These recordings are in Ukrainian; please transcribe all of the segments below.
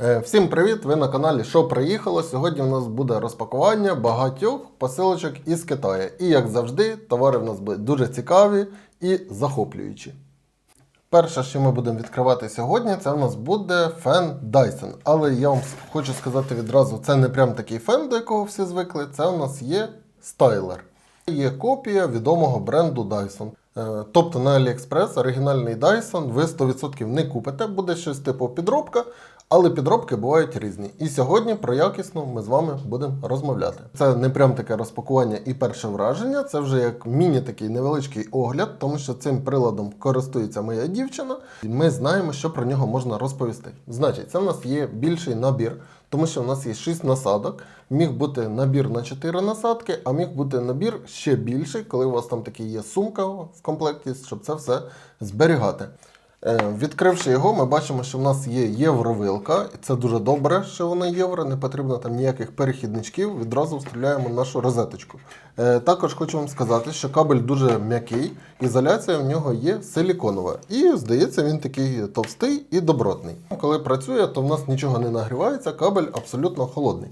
Е, Всім привіт! Ви на каналі Що приїхало. Сьогодні у нас буде розпакування багатьох посилочок із Китаю. І як завжди, товари в нас будуть дуже цікаві і захоплюючі. Перше, що ми будемо відкривати сьогодні, це у нас буде фен Dyson. Але я вам хочу сказати відразу, це не прям такий фен, до якого всі звикли. Це у нас є стайлер. Є копія відомого бренду Dyson. Е, Тобто на AliExpress оригінальний Dyson ви 100% не купите, буде щось типу підробка, але підробки бувають різні. І сьогодні про якісну ми з вами будемо розмовляти. Це не прям таке розпакування і перше враження, це вже як міні такий невеличкий огляд, тому що цим приладом користується моя дівчина, і ми знаємо, що про нього можна розповісти. Значить, це в нас є більший набір, тому що у нас є 6 насадок. Міг бути набір на 4 насадки, а міг бути набір ще більший, коли у вас там такий є сумка в комплекті, щоб це все зберігати. Е, Відкривши його, ми бачимо, що в нас є євровилка. Це дуже добре, що вона євро, не потрібно там ніяких перехідничків. Відразу вставляємо нашу розеточку. Е, Також хочу вам сказати, що кабель дуже м'який, ізоляція в нього є силіконова. І здається, він такий товстий і добротний. Коли працює, то в нас нічого не нагрівається, кабель абсолютно холодний.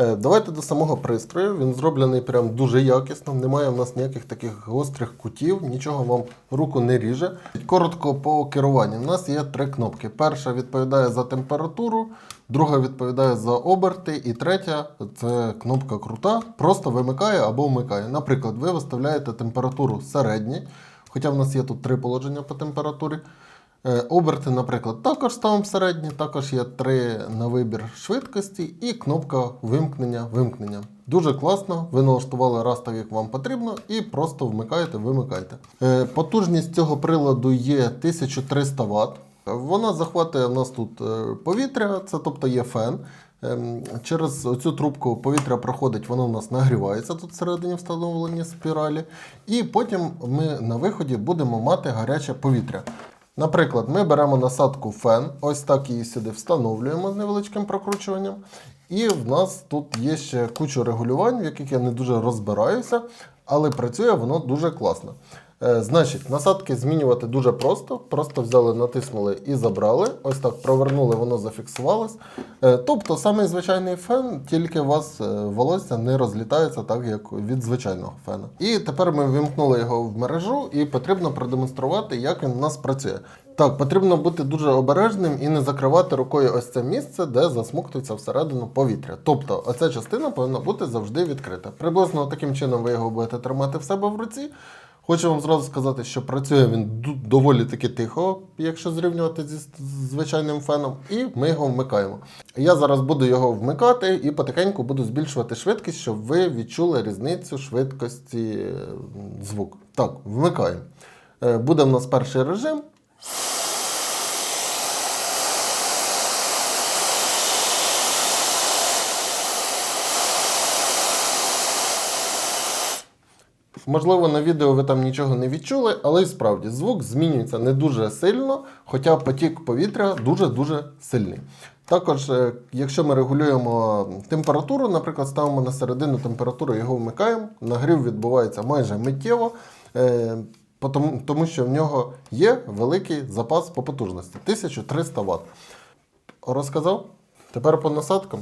Е, Давайте до самого пристрою. Він зроблений прям дуже якісно. Немає в нас ніяких таких гострих кутів, нічого вам руку не ріже. Коротко по керуванню. У нас є три кнопки. Перша відповідає за температуру, друга відповідає за оберти, і третя це кнопка крута, просто вимикає або вмикає. Наприклад, ви виставляєте температуру середній, хоча в нас є тут три положення по температурі. Е, Оберти, наприклад, також ставимо середні, також є три на вибір швидкості і кнопка вимкнення вимкнення. Дуже класно, ви налаштували раз так, як вам потрібно, і просто вмикаєте, вимикаєте. Е, Потужність цього приладу є 1300 Вт. Вона захватує в нас тут е, повітря, це тобто є фен. Ем, Через цю трубку повітря проходить, воно у нас нагрівається тут всередині встановлені спіралі. І потім ми на виході будемо мати гаряче повітря. Наприклад, ми беремо насадку фен, ось так її сюди встановлюємо з невеличким прокручуванням. І в нас тут є ще куча регулювань, в яких я не дуже розбираюся, але працює воно дуже класно. Е, значить, насадки змінювати дуже просто. Просто взяли, натиснули і забрали. Ось так провернули, воно зафіксувалось. Е, тобто, самий звичайний фен, тільки у вас е, волосся не розлітається так, як від звичайного фена. І тепер ми вимкнули його в мережу, і потрібно продемонструвати, як він у нас працює. Так, потрібно бути дуже обережним і не закривати рукою ось це місце, де засмоктується всередину повітря. Тобто, оця частина повинна бути завжди відкрита. Приблизно таким чином ви його будете тримати в себе в руці. Хочу вам зразу сказати, що працює він доволі таки тихо, якщо зрівнювати зі звичайним феном, і ми його вмикаємо. Я зараз буду його вмикати і потихеньку буду збільшувати швидкість, щоб ви відчули різницю швидкості звук. Так, вмикаємо. Е, Буде в нас перший режим. Можливо, на відео ви там нічого не відчули, але і справді звук змінюється не дуже сильно, хоча потік повітря дуже-дуже сильний. Також, е, якщо ми регулюємо температуру, наприклад, ставимо на середину температуру, його вмикаємо, нагрів відбувається майже миттєво, е, тому що в нього є великий запас по потужності 1300 Вт. Розказав? Тепер по насадкам.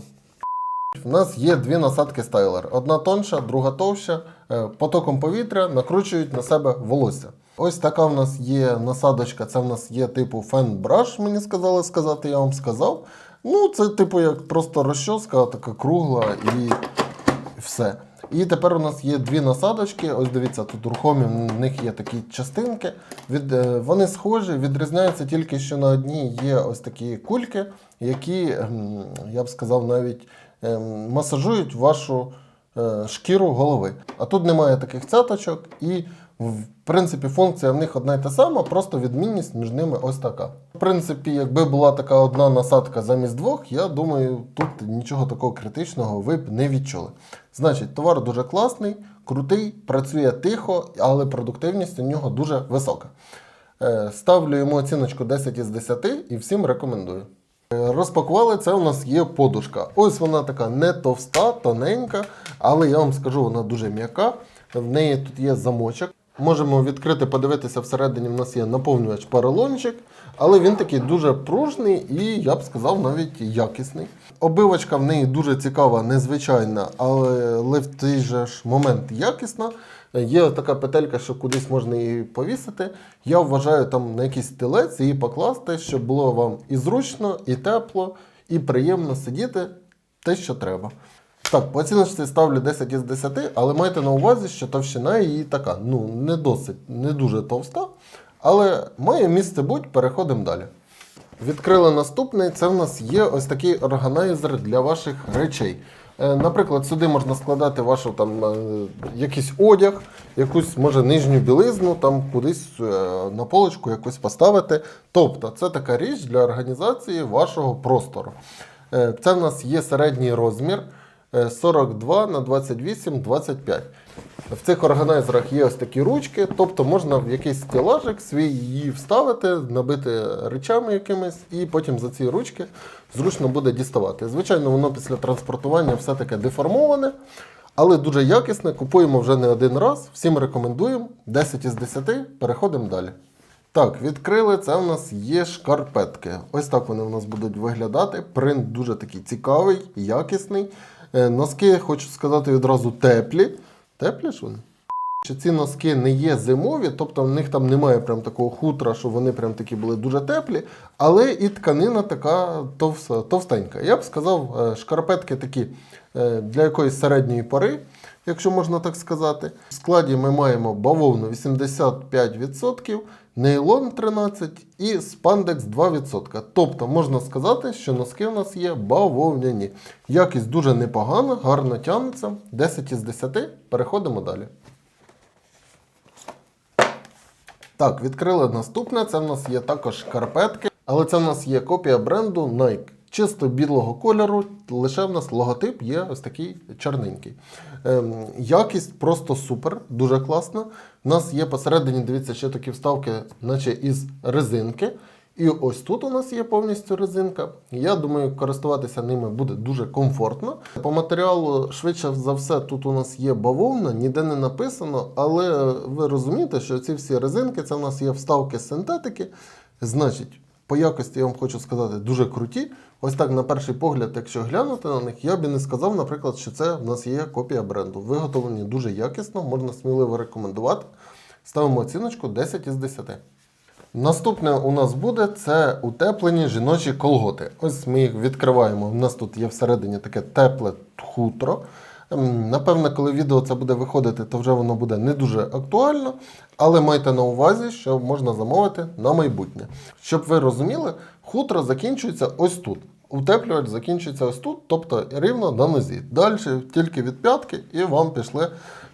У нас є дві насадки стайлер. Одна тонша, друга товща. Е, Потоком повітря накручують на себе волосся. Ось така в нас є насадочка. Це в нас є типу фен-браш, мені сказали сказати, я вам сказав. Ну, це типу як просто розчоска, така кругла і все. І тепер у нас є дві насадочки. Ось дивіться, тут рухомі, в них є такі частинки. Від, е, вони схожі, відрізняються тільки, що на одній є ось такі кульки, які, ем, я б сказав, навіть масажують вашу е, шкіру голови. А тут немає таких цяточок, і в принципі функція в них одна й та сама, просто відмінність між ними ось така. В принципі, якби була така одна насадка замість двох, я думаю, тут нічого такого критичного ви б не відчули. Значить, товар дуже класний, крутий, працює тихо, але продуктивність у нього дуже висока. Е, Ставлю йому оціночку 10 із 10 і всім рекомендую. Розпакували це у нас є подушка. Ось вона така не товста, тоненька, але я вам скажу, вона дуже м'яка. В неї тут є замочок. Можемо відкрити, подивитися всередині. В нас є наповнювач поролончик, але він такий дуже пружний і я б сказав навіть якісний. Обивочка в неї дуже цікава, незвичайна, але в той же ж момент якісна. Є така петелька, що кудись можна її повісити. Я вважаю там на якийсь стілець її покласти, щоб було вам і зручно, і тепло, і приємно сидіти те, що треба. Так, по оціночці ставлю 10 із 10, але майте на увазі, що товщина її така, ну, не досить, не дуже товста, але має місце будь, переходимо далі. Відкрили наступний. Це в нас є ось такий органайзер для ваших речей. Е, Наприклад, сюди можна складати вашу там е, якийсь одяг, якусь може нижню білизну, там кудись е, на полочку якусь поставити. Тобто, це така річ для організації вашого простору. Це в нас є середній розмір 42 на 28, 25. В цих органайзерах є ось такі ручки, тобто можна в якийсь стелажик свій її вставити, набити речами якимись, і потім за ці ручки зручно буде діставати. Звичайно, воно після транспортування все таке деформоване, але дуже якісне. Купуємо вже не один раз. Всім рекомендуємо. 10 із 10. Переходимо далі. Так, відкрили. Це у нас є шкарпетки. Ось так вони у нас будуть виглядати. Принт дуже такий цікавий, якісний. Е, Носки, хочу сказати, відразу теплі. Теплі ж вони? Що ці носки не є зимові, тобто в них там немає прям такого хутра, що вони прям такі були дуже теплі, але і тканина така товс- товстенька. Я б сказав, е, шкарпетки такі е, для якоїсь середньої пори, якщо можна так сказати. В складі ми маємо бавовну 85%, нейлон 13% і спандекс 2%. Тобто можна сказати, що носки у нас є бавовняні. Якість дуже непогана, гарно тягнеться. 10 із 10. Переходимо далі. Так, відкрили наступне. Це в нас є також шкарпетки, але це в нас є копія бренду Nike. Чисто білого кольору, лише в нас логотип є ось такий чорненький. Ем, якість просто супер, дуже класна. У нас є посередині, дивіться, ще такі вставки, наче із резинки. І ось тут у нас є повністю резинка. Я думаю, користуватися ними буде дуже комфортно. По матеріалу, швидше за все, тут у нас є бавовна, ніде не написано, але ви розумієте, що ці всі резинки це у нас є вставки синтетики. Значить, по якості я вам хочу сказати дуже круті. Ось так, на перший погляд, якщо глянути на них, я б і не сказав, наприклад, що це в нас є копія бренду. Виготовлені дуже якісно, можна сміливо рекомендувати. Ставимо оціночку 10 із 10. Наступне у нас буде це утеплені жіночі колготи. Ось ми їх відкриваємо. У нас тут є всередині таке тепле хутро. Ем, Напевно, коли відео це буде виходити, то вже воно буде не дуже актуально, але майте на увазі, що можна замовити на майбутнє. Щоб ви розуміли, хутро закінчується ось тут. Утеплювач закінчується ось тут, тобто рівно на нозі. Далі тільки від п'ятки, і вам пішли,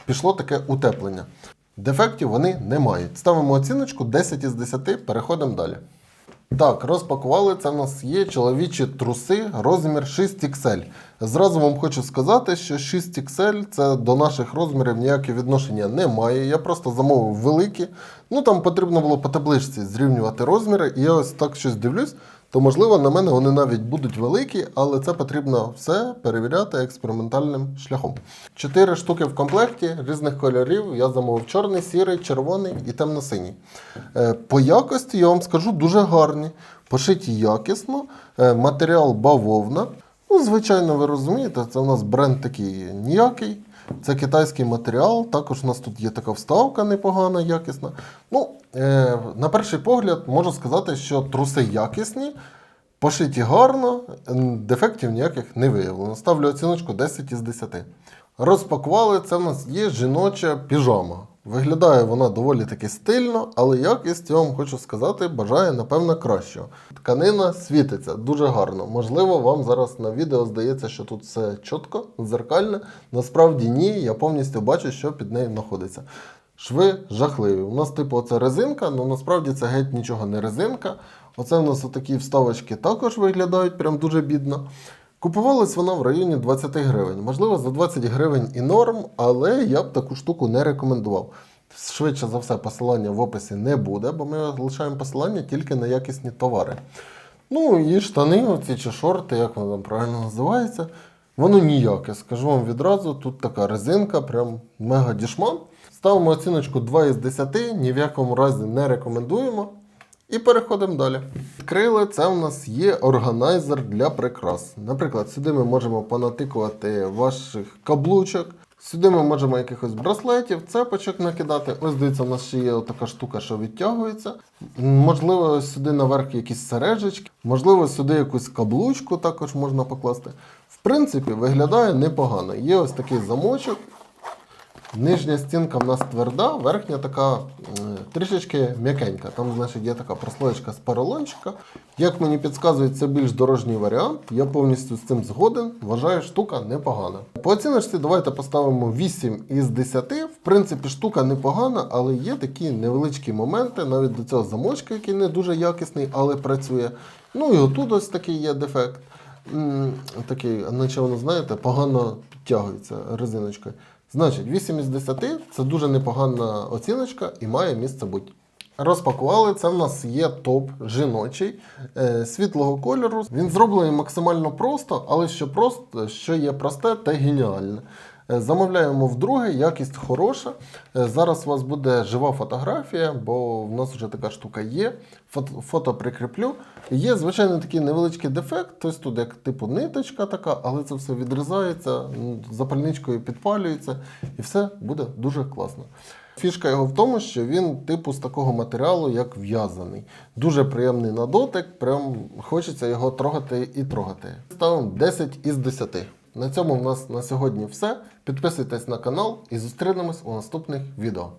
пішло таке утеплення. Дефектів вони не мають. Ставимо оціночку 10 із 10, переходимо далі. Так, розпакували. Це в нас є чоловічі труси, розмір 6XL. Зразу вам хочу сказати, що 6XL це до наших розмірів ніяке відношення не має. Я просто замовив великі. Ну там потрібно було по табличці зрівнювати розміри. І я ось так щось дивлюсь, то можливо на мене вони навіть будуть великі, але це потрібно все перевіряти експериментальним шляхом. Чотири штуки в комплекті різних кольорів. Я замовив чорний, сірий, червоний і темно-синій. Е, По якості я вам скажу дуже гарні. Пошиті якісно, Е, матеріал бавовна. Ну, звичайно, ви розумієте, це у нас бренд такий ніякий. Це китайський матеріал. Також у нас тут є така вставка непогана, якісна. Ну, е, на перший погляд можу сказати, що труси якісні, пошиті гарно, дефектів ніяких не виявлено. Ставлю оціночку 10 із 10. Розпакували, це в нас є жіноча піжама. Виглядає вона доволі таки стильно, але якість, я вам хочу сказати, бажає, напевно, кращого. Тканина світиться дуже гарно. Можливо, вам зараз на відео здається, що тут все чітко, дзеркальне. Насправді ні, я повністю бачу, що під нею знаходиться. Шви жахливі. У нас, типу, це резинка, але насправді це геть нічого не резинка. Оце у нас отакі вставочки також виглядають прям дуже бідно. Купувалась вона в районі 20 гривень. Можливо, за 20 гривень і норм, але я б таку штуку не рекомендував. Швидше за все, посилання в описі не буде, бо ми лишаємо посилання тільки на якісні товари. Ну і штани, оці чи шорти, як воно там правильно називається, воно ніяке. Скажу вам відразу, тут така резинка, прям мега дішман. Ставимо оціночку 2 із 10, ні в якому разі не рекомендуємо. І переходимо далі. Відкрили, це у нас є органайзер для прикрас. Наприклад, сюди ми можемо понатикувати ваших каблучок. Сюди ми можемо якихось браслетів, цепочок накидати. Ось дивіться, у нас ще є така штука, що відтягується. Можливо, сюди наверх якісь сережечки, можливо, сюди якусь каблучку також можна покласти. В принципі, виглядає непогано. Є ось такий замочок. Нижня стінка в нас тверда, верхня така трішечки м'якенька. Там, значить, є така прослоєчка з поролончика. Як мені підказують, це більш дорожній варіант. Я повністю з цим згоден. Вважаю, штука непогана. По оціночці давайте поставимо 8 із 10. В принципі, штука непогана, але є такі невеличкі моменти, навіть до цього замочка, який не дуже якісний, але працює. Ну і отут ось такий є дефект. Такий, наче воно, знаєте, погано підтягується резиночкою. Значить, 8 із 10 це дуже непогана оціночка і має місце бути. Розпакували. Це в нас є топ жіночий е, світлого кольору. Він зроблений максимально просто, але що просто, що є просте те геніальне. Е, Замовляємо вдруге, якість хороша. Е, Зараз у вас буде жива фотографія, бо в нас вже така штука є. Фото, прикріплю. Є, звичайно, такий невеличкий дефект. Ось тут як типу ниточка така, але це все відрізається, запальничкою підпалюється, і все буде дуже класно. Фішка його в тому, що він типу з такого матеріалу, як в'язаний. Дуже приємний на дотик, прям хочеться його трогати і трогати. Ставимо 10 із 10. На цьому в нас на сьогодні все. Підписуйтесь на канал і зустрінемось у наступних відео.